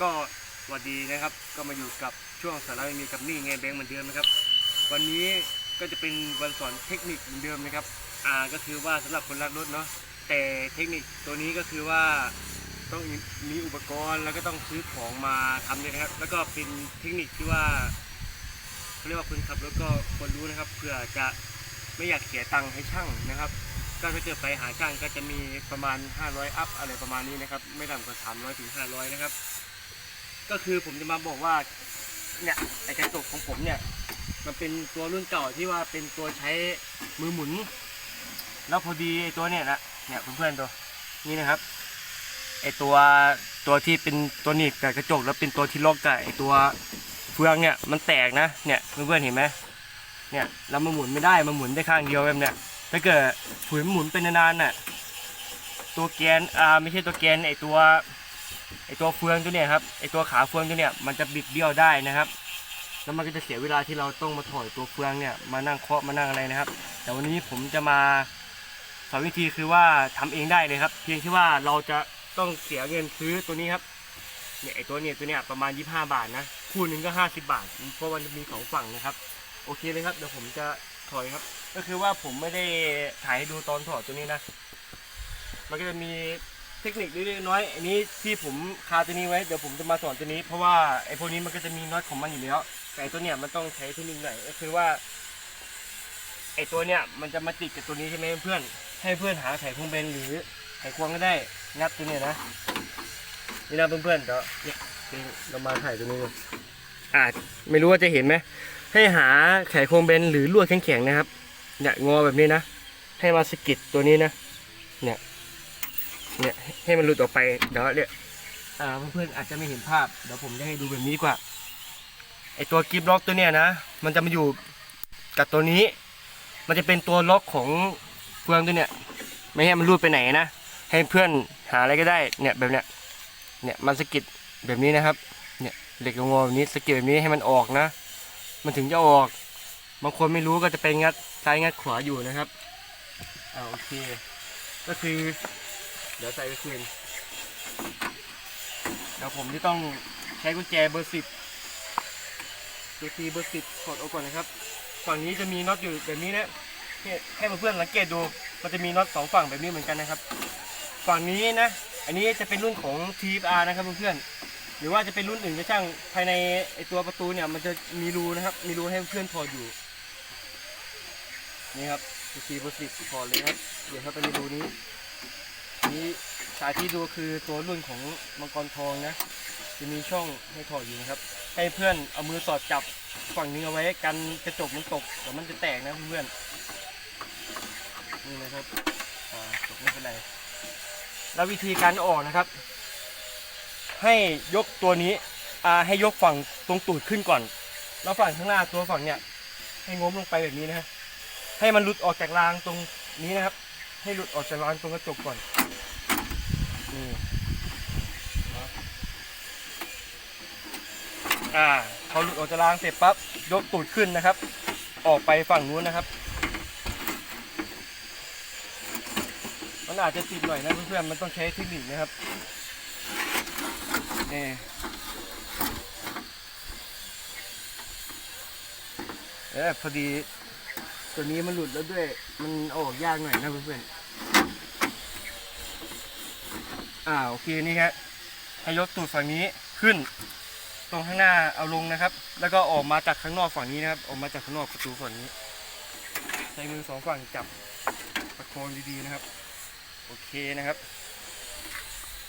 ก็สวัสดีนะครับ ก็มาอยู่กับช่วงสาระมีกับนี่ไงแบงค์เหมือนเดิมนะครับ วันนี้ก็จะเป็นวันสอนเทคนิคเหมือนเดิมนะครับ อ่าก็คือว่าสำหรับคนรักรถเนาะแต่เทคนิคตัวนี้ก็คือว่าต้องมีอุปกรณ์แล้วก็ต้องซื้อของมาทำเนี่ยนะครับ แล้วก็เป็นเทคนิคที่ว่าเขาเรียกว่าคนขับรถก็ควรรู้นะครับเผื่อจะไม่อยากเสียตังค์ให้ช่างนะครับ ก็ถ้าเกิดไปหาช่างก็จะมีประมาณ 500 อัพอะไรประมาณนี้นะครับ ไม่ต่ำกว่า 300ถึง500 นะครับ ก็คือผมจะมาบอกว่าเนี่ยไอกระจกของผมเนี่ย มันเป็นตัวรุ่นเก่าที่ว่าเป็นตัวใช้มือหมุน แล้วพอดีไอตัวเนี่ยนะเนี่ยเพื่อนๆตัวนี่นะครับไอตัวตัวที่เป็นตัวหนีบกับกระจกแล้วเป็นตัวที่ล็อกกับไอตัวเฟืองเนี่ยมันแตกนะเนี่ยเพื่อนๆเห็นไหมเนี่ยแล้วมันหมุนไม่ได้มันหมุนได้ข้างเดียวแบบเนี้ยถ้าเกิดฝืนหมุนเป็นนานๆน่ะตัวแกนอ่าไม่ใช่ตัวแกนไอตัว ไอตัวเฟืองตัวเนี่ยครับไอตัวขาเฟืองตัวเนี่ยมันจะบิดเบี้ยวได้นะครับ แล้วมันก็จะเสียเวลาที่เราต้องมาถอยตัวเฟืองเนี่ยมานั่งเคาะมานั่งอะไรนะครับ แต่วันนี้ผมจะมาสอนวิธีคือว่าทำเองได้เลยครับ เพียงที่ว่าเราจะต้องเสียเงินซื้อตัวนี้ครับเนี่ยไอตัวเนี่ยตัวเนี้ยประมาณ 25 บาทนะคู่หนึ่งก็ 50 บาท เพราะมันจะมีสองฝั่งนะครับ โอเคเลยครับเดี๋ยวผมจะถอยครับ ก็คือว่าผมไม่ได้ถ่ายให้ดูตอนถอดตัวนี้นะ มันก็จะมี เทคนิคเล็กๆน้อยๆอันนี้ที่ผมคาตัวนี้ไว้เดี๋ยวผมจะมาสอนตัวนี้ เพราะว่าไอ้พวกนี้มันก็จะมีน็อตของมันอยู่แล้วแต่ไอ้ตัวเนี้ยมันต้องใช้เทคนิคหน่อยก็คือว่าไอ้ตัวเนี้ยมันจะมาติดกับตัวนี้ใช่ไหมเพื่อน ให้เพื่อนหาไขควงเบนหรือไขควงก็ได้งัดตัวเนี้ยนะนี่นะเพื่อนๆเดี๋ยวเนี่ยเรามาถ่ายตัวนี้อ่าไม่รู้ว่าจะเห็นไหมให้หาไขควงเบนหรือลวดแข็งๆนะครับเนี่ยงอแบบนี้นะ ให้มาสกิดตัวนี้นะ เนี่ย เนี่ยให้มันหลุดออกไปเดี๋ยวเนี่ยอ่าเพื่อนๆอาจจะไม่เห็นภาพเดี๋ยวผมจะให้ดูแบบนี้ดีกว่าไอตัวกิฟล็อกตัวเนี้ยนะ มันจะมาอยู่กับตัวนี้ มันจะเป็นตัวล็อกของเฟืองตัวเนี้ยไม่ให้มันรูดไปไหนนะให้เพื่อนหาอะไรก็ได้เนี่ยแบบเนี้ยเนี่ยมันสะกิดแบบนี้นะครับเนี่ยเหล็กงอแบบนี้สะกิดแบบนี้ให้มันออกนะ มันถึงจะออกบางคนไม่รู้ก็จะไปงัดซ้ายงัดขวาอยู่นะครับอ่าโอเค ก็คือ เดี๋ยวใส่ไปคืนเดี๋ยวผมจะต้องใช้กุญแจเบอร์สิบตัวทีเบอร์สิบถอดออกก่อนนะครับ ฝั่งนี้จะมีน็อตอยู่แบบนี้นะเนี่ยให้เพื่อนๆสังเกตดู มันจะมีน็อตสองฝั่งแบบนี้เหมือนกันนะครับ ฝั่งนี้นะ อันนี้จะเป็นรุ่นของ TFR นะครับเพื่อนๆ หรือว่าจะเป็นรุ่นอื่นก็ช่าง ภายในไอตัวประตูเนี่ยมันจะมีรูนะครับ มีรูให้เพื่อนถอดอยู่ นี่ครับตัวทีเบอร์สิบถอดเลยครับ เดี๋ยวเข้าไปในรูนี้ นี้สายที่ดูคือตัวรุ่นของมังกรทองนะ จะมีช่องให้ถอดอยู่นะครับ ให้เพื่อนเอามือสอดจับฝั่งนี้เอาไว้กันกระจกมันตกเดี๋ยวมันจะแตกนะเพื่อนนี่นะครับอ่าตกไม่เป็นไรแล้ววิธีการออกนะครับ ให้ยกตัวนี้อ่าให้ยกฝั่งตรงตูดขึ้นก่อน แล้วฝั่งข้างหน้าตัวฝั่งเนี้ยให้งมลงไปแบบนี้นะให้มันหลุดออกจากรางตรงนี้นะครับ ให้หลุดออกจากรางตรงกระจกก่อน นี่อ่าพอหลุดออกจากรางเสร็จปั๊บยกตูดขึ้นนะครับ ออกไปฝั่งนู้นนะครับ มันอาจจะติดหน่อยนะเพื่อนๆมันต้องใช้เทคนิคนะครับนี่เออพอดีตัวนี้มันหลุดแล้วด้วย มันอออกยากหน่อยนะเพื่อนๆ อ่าโอเคนี่ครับให้ยกตูดฝั่งนี้ขึ้น ตรงข้างหน้าเอาลงนะครับ แล้วก็ออกมาจากข้างนอกฝั่งนี้นะครับ ออกมาจากข้างนอกประตูฝั่งนี้ใช้มือสองฝั่งจับประโคนดีๆนะครับโอเคนะครับ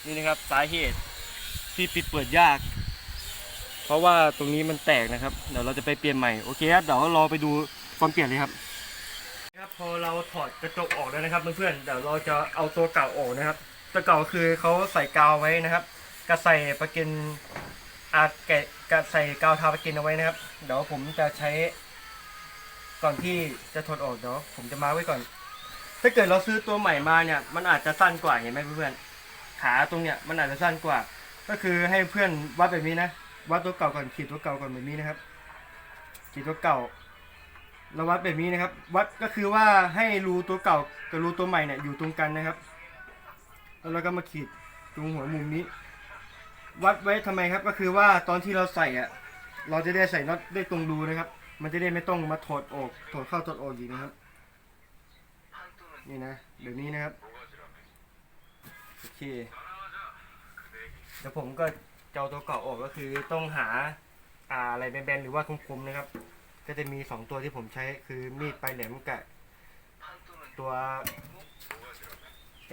นี่นะครับสาเหตุที่ปิดเปิดยาก เพราะว่าตรงนี้มันแตกนะครับ เดี๋ยวเราจะไปเปลี่ยนใหม่โอเคครับเดี๋ยวราไปดูความเปลี่ยนเลยครับครับพอเราถอดกระจกออกแล้วนะครับเพื่อนๆเดี๋ยวเราจะเอาตัวเก่าออกนะครับ ตัวเก่าคือเขาใส่กาวไว้นะครับกระใส่ประก็นอาแกะกระใส่กาวทาประก็นเอาไว้นะครับ เดี๋ยวผมจะใช้ ก่อนที่จะถอดออกเดี๋ยวผมจะมาไว้ก่อน ถ้าเกิดเราซื้อตัวใหม่มาเนี่ย มันอาจจะสั้นกว่าเห็นไหมเพื่อนๆขาตรงเนี้ยมันอาจจะสั้นกว่า ก็คือให้เพื่อนวัดแบบนี้นะวัดตัวเก่าก่อนขีดตัวเก่าก่อนแบบนี้นะครับขีดตัวเก่าเราวัดแบบนี้นะครับ วัดก็คือว่าให้รูตัวเก่ากับรูตัวใหม่เนี่ยอยู่ตรงกันนะครับ แล้วเราก็มาขีดตรงหัวมุมนี้ วัดไว้ทำไมครับ ก็คือว่าตอนที่เราใส่อะเราจะได้ใส่น็อตได้ตรงรูนะครับ มันจะได้ไม่ต้องมาถอดออกถอดเข้าถอดออกอีกนะครับ นี่นะเดี๋ยวนี้นะครับโอเคเดี๋ยวผมก็จะเอาตัวเก่าออกก็คือต้องหาอ่าอะไรแบนๆหรือว่าคมๆนะครับ ก็จะมีสองตัวที่ผมใช้คือมีดปลายแหลมกับตัว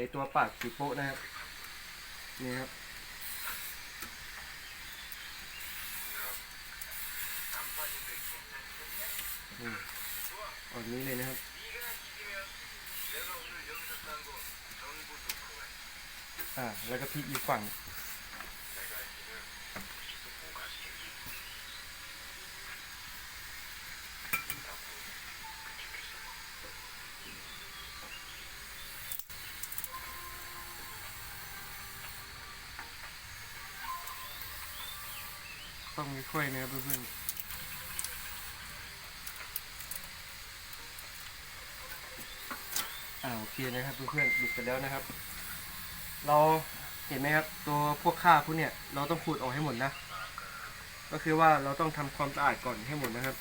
ไอตัวปากสีโป๊ะนะครับ นี่ครับอืมอนี้เลยนะครับ อ่า แล้วก็พลิกอีกฝั่ง ต้องมีถ้วยนะครับเพื่อนๆอ่าโอเคนะครับเพื่อนๆหลุดไปแล้วนะครับ เราเห็นไหมครับตัวพวกข้าพวกเนี่ยเราต้องขูดออกให้หมดนะ ก็คือว่าเราต้องทำความสะอาดก่อนให้หมดนะครับ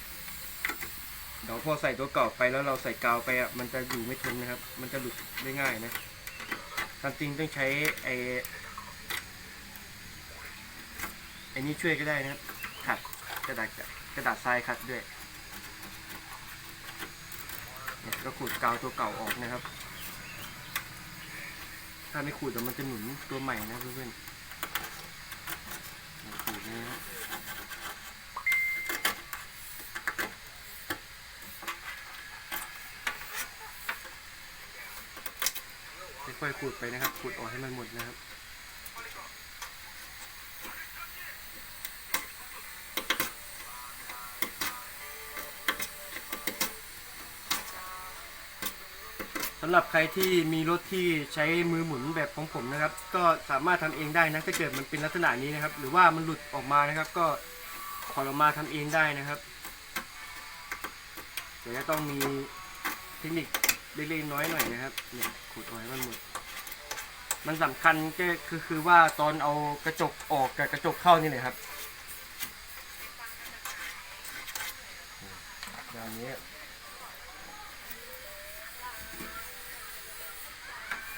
เดี๋ยวพอใส่ตัวเก่าไปแล้วเราใส่กาวไปอะมันจะอยู่ไม่ทนนะครับ มันจะหลุดได้ง่ายนะตามจริงต้องใช้ไอไอ้นี้ช่วยก็ได้นะครับขัดกระดาษกระดาษทรายขัดด้วยเนี่ยก็ขูดกาวตัวเก่าออกนะครับ ถ้าไม่ขูดเดี๋ยวมันจะหนุนตัวใหม่นะเพื่อนๆขูดนะครับค่อยๆขูดไปนะครับขูดออกให้มันหมดนะครับำหรับใครที่มีรถที่ใช้มือหมุนแบบของผมนะครับ ก็สามารถทำเองได้นะถ้าเกิดมันเป็นลักษณะนี้นะครับ หรือว่ามันหลุดออกมานะครับ ก็ถอออกมาทำเองได้นะครับแต่ก็ต้องมีเทคนิคเล็กๆน้อยหน่อยนะครับเนี่ยขูดออกให้มันหมดมันสำคัญก็คือคือว่าตอนเอากระจกออกกับกระจกเข้านี่เลยครับอย่างนี้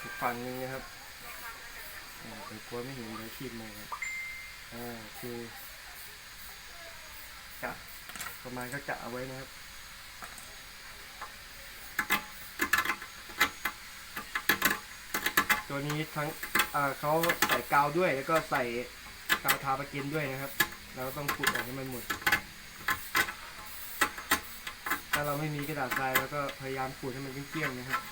อีก ฝั่งหนึ่งนะครับอ่กลัวไม่เห็นเลยคีบมาครับอ่าคือกะประมาณก็กะเอาไว้นะครับตัวนี้ทั้งอ่าเขาใส่กาวด้วยแล้วก็ใส่กาวทาปะกินด้วยนะครับ เราก็ต้องขูดออกให้มันหมด ถ้าเราไม่มีกระดาษทรายเราก็พยายามขูดให้มันเกลี้ยงๆนะครับ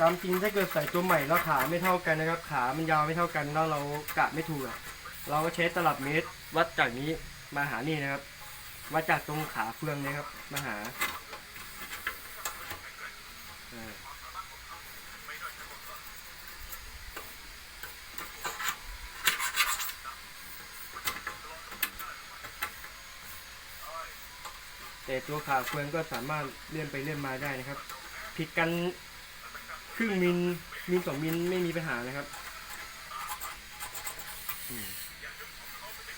ตามจริงถ้าเกิดใส่ตัวใหม่แล้วขาไม่เท่ากันนะครับ ขามันยาวไม่เท่ากันแล้วเรากะไม่ถูกอะเราก็ใช้ตลับเมตร วัดจากนี้มาหานี่นะครับวัดจากตรงขาเฟืองเนะครับ มาหาอ่าแต่ตัวขาเฟืองก็สามารถเลื่อนไปเลื่อนมาได้นะครับ ผิดกัน ครึ่งมิลมิลสองมิลไม่มีปัญหานะครับอืม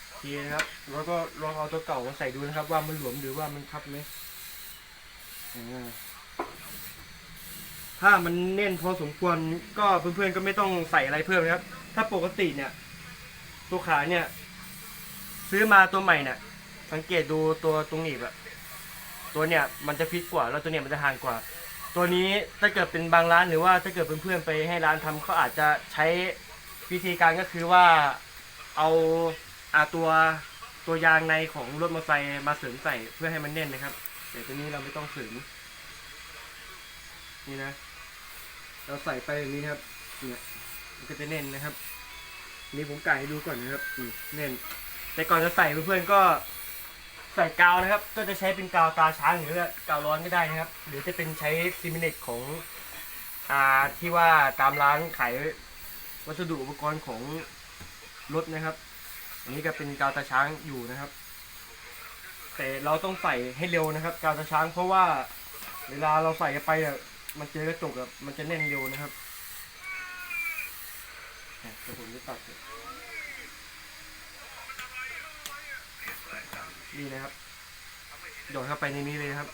โอเคนะครับ แล้วก็ลองเอาตัวเก่ามาใส่ดูนะครับ ว่ามันหลวมหรือว่ามันคับไหมอ่าถ้ามันแน่นพอสมควรก็เพื่อนๆก็ไม่ต้องใส่อะไรเพิ่มนะครับ ถ้าปกติเนี่ย ตัวขาเนี่ย ซื้อมาตัวใหม่เนี่ยสังเกตดูตัวตรงหนีบอะตัวเนี่ยมันจะฟิตกว่าแล้วตัวเนี่ยมันจะห่างกว่า ตัวนี้ถ้าเกิดเป็นบางร้านหรือว่าถ้าเกิดเพื่อนๆไปให้ร้านทำเขาอาจจะใช้วิธีการก็คือว่าเอาอาตัวตัวยางในของรถมอเตอร์ไซค์มาเสริมใส่เพื่อให้มันแน่นนะครับ แต่ตัวนี้เราไม่ต้องเสริมนี่นะ เราใส่ไปอย่างนี้ครับเนี่ยมันก็จะแน่นนะครับ นี่ผมไก่ให้ดูก่อนนะครับแน่น แต่ก่อนจะใส่เพื่อนๆก็ ใส่กาวนะครับ ก็จะใช้เป็นกาวตาช้างหรือกาวร้อนก็ได้นะครับ หรือจะเป็นใช้ซิมิเนตของอ่าที่ว่าตามร้านขายวัสดุอุปกรณ์ของรถนะครับ อันนี้ก็เป็นกาวตาช้างอยู่นะครับ แต่เราต้องใส่ให้เร็วนะครับ กาวตาช้างเพราะว่าเวลาเราใส่ไปอะมันเจอกระจกอะมันจะแน่นเร็วนะครับเดี๋ยวผมจะตัด นี่นะครับหยดเข้าไปในนี้เลยครับ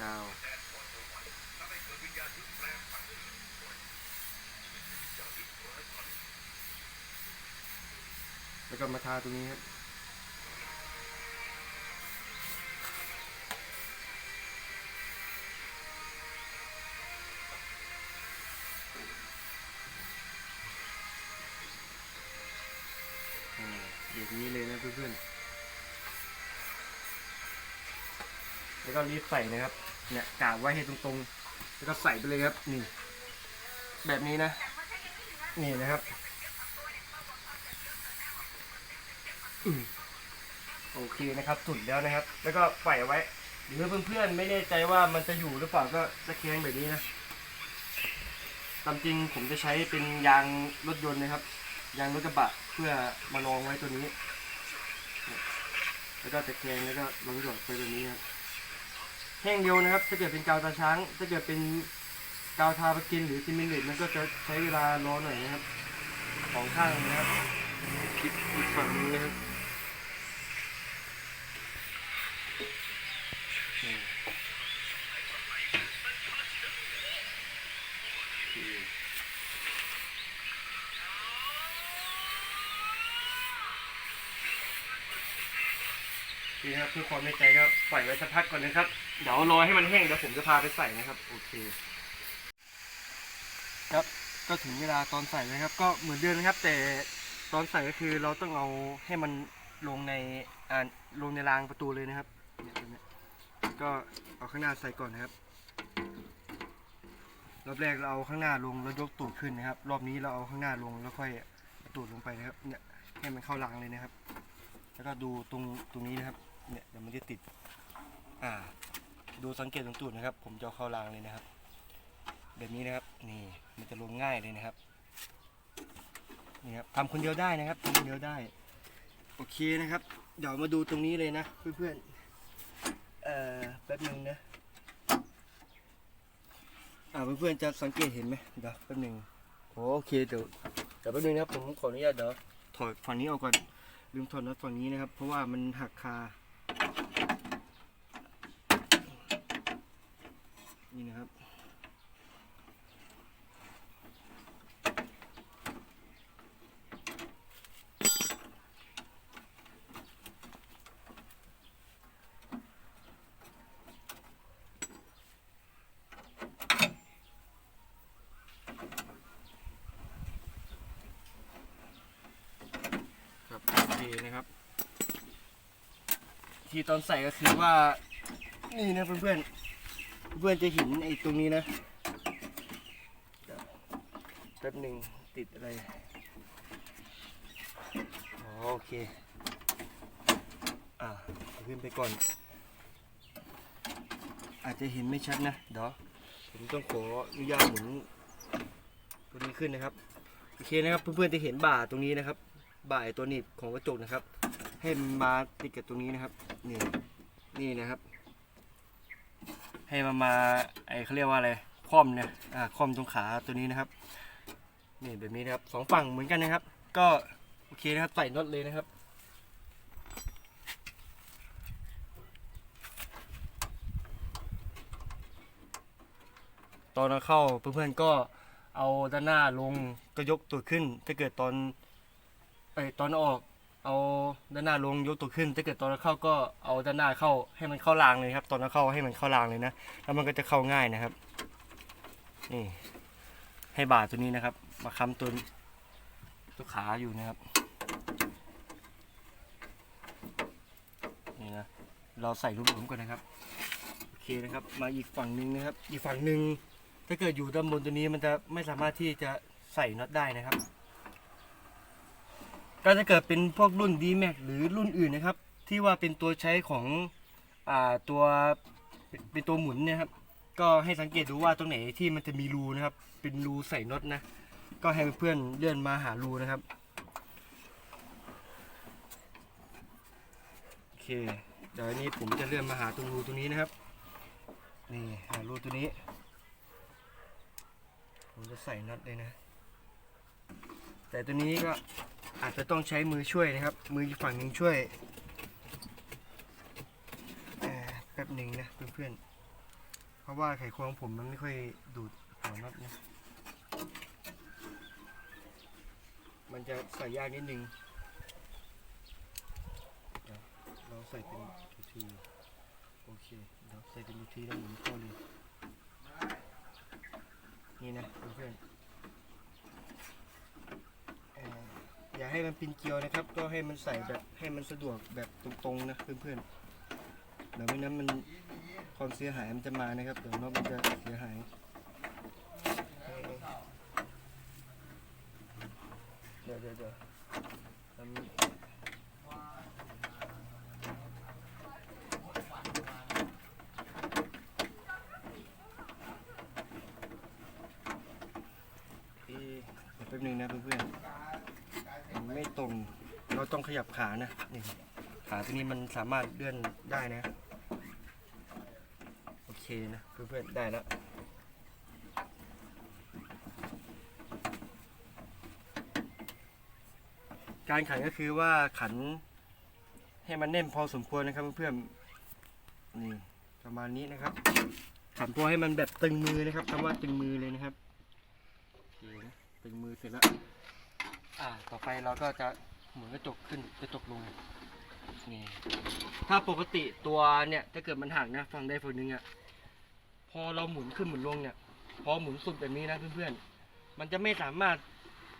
กาวแล้วก็มาทาตรงนี้ครับอ่าอย่างนี้เลยนะเพื่อนๆ แล้วก็รีบใส่นะครับ เนี่ยกะไว้ให้ตรงๆ แล้วก็ใส่ไปเลยครับ นี่ แบบนี้นะ นี่นะครับอโอเคนะครับสุดแล้วนะครับ แล้วก็ปล่ไว้หรือเพื่อนๆไม่แน่ใจว่ามันจะอยู่หรือเปล่าก็ตะแคงแบบนี้นะตามจริงผมจะใช้เป็นยางรถยนต์นะครับ ยางรถกระบะเพื่อมาลองไว้ตัวนี้ แล้วก็ตะแคงแล้วก็ลองหยอดไปตัวนี้ครับ แห้งเดียวนะครับ ถ้าเกิดเป็นกาวตาช้าง ถ้าเกิดเป็นกาวทาปกินหรือซิมเมนต์เล็กมันก็จะใช้เวลารอหน่อยนะครับ ของข้างนะครับอีกอีกฝั่งนึงนะครับอืมโอเค ครับเพื่อความแน่ใจก็ปล่อยไว้สักพักก่อนนะครับ เดี๋ยวรอให้มันแห้งเดี๋ยวผมจะพาไปใส่นะครับ โอเค ครับก็ถึงเวลาตอนใส่นะครับ ก็เหมือนเดิมนะครับ แต่ตอนใส่ก็คือเราต้องเอาให้มันลงในอ่าลงในรางประตูเลยนะครับเนี่ยตรงเนี้ยก็เอาข้างหน้าใส่ก่อนนะครับ รอบแรกเราเอาข้างหน้าลงแล้วยกตูดขึ้นนะครับ รอบนี้เราเอาข้างหน้าลงแล้วค่อยเอาตูดลงไปนะครับ เนี่ยให้มันเข้ารางเลยนะครับ แล้วก็ดูตรงตรงนี้นะครับ เนี่ยเดี๋ยวมันจะติด อ่า ดูสังเกตตรงตูดนะครับ ผมจะเข้ารางเลยนะครับ แบบนี้นะครับ นี่ มันจะลงง่ายเลยนะครับ นี่ครับทำคนเดียวได้นะครับทำคนเดียวได้ โอเคนะครับ เดี๋ยวมาดูตรงนี้เลยนะเพื่อนๆ เอ่อ แป๊บหนึ่งนะ อ่าเพื่อนๆจะสังเกตเห็นไหมเดี๋ยวแป๊บหนึงโอเคเดี๋ยวเดี๋ยวแป๊บหนึงนะครับผมขออนุญาตเดี๋ยวถอดฝั่งนี้ออกก่อนลืมถอดน็อตฝั่งนี้นะครับ เพราะว่ามันหักคา นี่นะครับ ครับโอเคนะครับ ที่ตอนใส่ก็คือว่า นี่นะเพื่อนๆ เพื่อนจะเห็นไอ้ตรงนี้นะแป๊บหนึ่งติดอะไรโอเค อ่าขึ้นไปก่อน อาจจะเห็นไม่ชัดนะเดี๋ยวผมต้องขออนุญาตหมุนตัวนี้ขึ้นนะครับโอเคนะครับเพื่อนๆจะเห็นบ่าตรงนี้นะครับ บ่ายตัวหนีบของกระจกนะครับ ให้มันมาติดกับตรงนี้นะครับ นี่นี่นะครับ ให้มันมาไอเขาเรียกว่าอะไรคล่อมเนี่ยอ่าคล่อมตรงขาตัวนี้นะครับนี่แบบนี้นะครับสองฝั่งเหมือนกันนะครับ ก็โอเคนะครับใส่น็อตเลยนะครับตอนเราเข้าเพื่อนๆก็เอาด้านหน้าลงก็ยกตัวขึ้น ถ้าเกิดตอนไอตอนออก เอาด้านหน้าลงยกตัวขึ้นถ้าเกิดตอนเราเข้าก็เอาด้านหน้าเข้าให้มันเข้ารางเลยครับ ตอนเราเข้าให้มันเข้ารางเลยนะแล้วมันก็จะเข้าง่ายนะครับนี่ให้บ่าตัวนี้นะครับ มาค้ำตัวตัวขาอยู่นะครับนี่นะเราใส่ลูกหลุมก่อนนะครับโอเคนะครับ มาอีกฝั่งหนึ่งนะครับ อีกฝั่งหนึ่งถ้าเกิดอยู่ด้านบนตัวนี้มันจะไม่สามารถที่จะใส่น็อตได้นะครับ ก็จะเกิดเป็นพวกรุ่น d m a x หรือรุ่นอื่นนะครับ ที่ว่าเป็นตัวใช้ของอ่าตัวเป็นตัวหมุนเนะครับ ก็ให้สังเกตดูว่าตรงไหนที่มันจะมีรูนะครับ เป็นรูใส่น็อตนะ ก็ให้เพื่อนเลื่อนมาหารูนะครับโอเคเดี๋ยวอันนี้ผมจะเลื่อนมาหาตรงรูตรงนี้นะครับนี่หารูตัวนี้ ผมจะใส่น็อตเลยนะ แต่ตัวนี้ก็ อาจจะต้องใช้มือช่วยนะครับ มืออีกฝั่งหนึ่งช่วยแป๊บหนึ่งนะเพื่อนๆ เพราะว่าไขควงผมมันไม่ค่อยดูดหัวน็อตนะ มันจะใส่ยากนิดนึงเราใส่เป็นทูที โอเคเดี๋ยวใส่เป็นทูทีแล้วหมุนเข้าเลย นี่นะเพื่อนๆเอ่อ อย่าให้มันปีนเกลียวนะครับ ก็ให้มันใส่แบบให้มันสะดวกแบบตรงๆนะเพื่อนๆเดี๋ยวไม่นั้นมันความเสียหายมันจะมานะครับ เดี๋ยวนอตมันจะเสียหายเดี๋ยวเดี๋ยวเดี๋ยวทำเอ๊ะเดี๋ยวแป๊บนึงนะเพื่อนๆมัน ไม่ตรง เราต้องขยับขานะนี่ขาตัวนี้มันสามารถเลื่อนได้นะ โอเคนะเพื่อนๆได้แล้วการขันก็คือว่าขันให้มันแน่นพอสมควรนะครับเพื่อนๆนี่ประมาณนี้นะครับ ขันพอให้มันแบบตึงมือนะครับคำว่าตึงมือเลยนะครับโอเคนะตึงมือเสร็จแล้ว อ่า ต่อไปเราก็จะหมุนกระจกขึ้นกระจกลงนี่ถ้าปกติตัวเนี่ยถ้าเกิดมันหักนะฝั่งใดฝั่งหนึ่งอะพอเราหมุนขึ้นหมุนลงเนี่ยพอหมุนสุดแบบนี้นะเพื่อนๆมันจะไม่สามารถ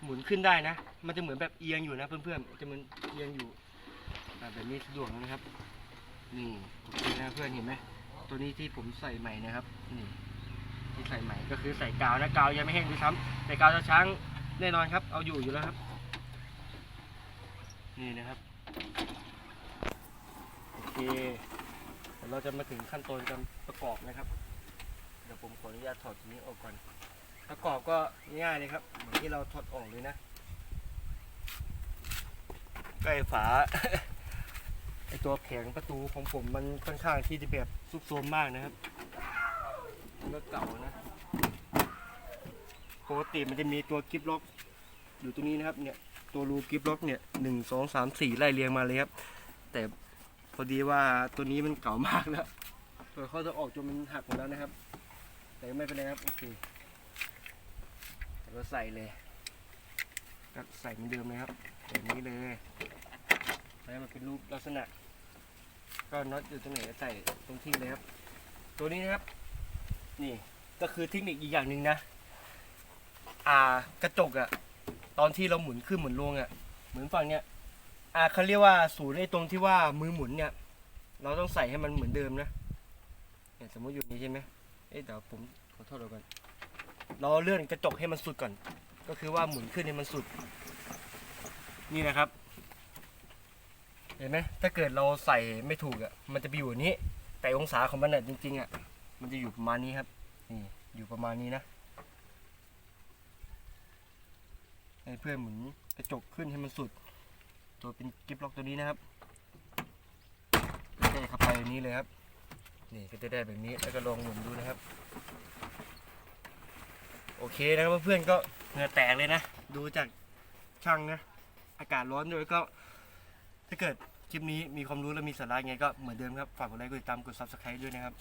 หมุนขึ้นได้นะ มันจะเหมือนแบบเอียงอยู่นะเพื่อนๆจะเหมือนเอียงอยู่แบบนี้สะดวกนะครับนี่โอเคนะเพื่อนเห็นไหมตัวนี้ที่ผมใส่ใหม่นะครับนี่ที่ใส่ใหม่ก็คือใส่กาวนะกาวยังไม่แห้งด้วยซ้ำแต่กาวจะช้างแน่นอนครับ เอาอยู่อยู่แล้วครับ นี่นะครับโอเคเดี๋ยวเราจะมาถึงขั้นตอนการประกอบนะครับ เดี๋ยวผมขออนุญาตถอดตัวนี้ออกก่อน ประกอบก็ง่ายเลยครับเหมือนที่เราถอดออกเลยนะใกล้ฝาไอตัวแผงประตูของผมมันค่อนข้างที่จะแบบซุกซมมากนะครับมันก็เก่านะปกติมันจะมีตัวกิฟล็อกอยู่ตรงนี้นะครับเนี่ย ตัวรูกิฟล็อกเนี่ยหนึ่งสองสามสี่ไล่เรียงมาเลยครับ แต่พอดีว่าตัวนี้มันเก่ามากแล้วเปิดเขาจะออกจนมันหักหมดแล้วนะครับ แต่ก็ไม่เป็นไรครับโอเคเราใส่เลยก็ใส่เหมือนเดิมเลยครับแบบนี้เลยแล้วมันเป็นรูปลักษณะ ก็น็อตอยู่ตรงไหนก็ใส่ตรงที่เลยครับ ตัวนี้นะครับ นี่ก็คือเทคนิคอีกอย่างหนึ่งนะ อ่ากระจกอะ ตอนที่เราหมุนขึ้นหมุนลงอะเหมือนฝั่งเนี้ยอ่าเขาเรียกว่าศูนย์ในตรงที่ว่ามือหมุนเนี่ย เราต้องใส่ให้มันเหมือนเดิมนะเนี่ยสมมติอยู่นี้ใช่ไหมเอ๊ะเดี๋ยวผมขอโทษเราก่อนเราเลื่อนกระจกให้มันสุดก่อน ก็คือว่าหมุนขึ้นให้มันสุด นี่นะครับ เห็นไหมถ้าเกิดเราใส่ไม่ถูกอะมันจะไปอยู่นี้ แต่องศาของมันอะจริงๆอะมันจะอยู่ประมาณนี้ครับนี่อยู่ประมาณนี้นะ ให้ เพื่อนหมุนกระจกขึ้นให้มันสุด ตัวเป็นกิฟล็อกตัวนี้นะครับแก้เข้าไปแบบนี้เลยครับ นี่ก็จะได้แบบนี้แล้วก็ลองหมุนดูนะครับ โอเคนะครับเพื่อนๆก็เหงื่อแตกเลยนะ ดูจากช่างนะ อากาศร้อนด้วยก็ ถ้าเกิดคลิปนี้มีความรู้และมีสาระไงก็เหมือนเดิมครับ ฝากกดไลค์กดติดตามกด subscribe ด้วยนะครับ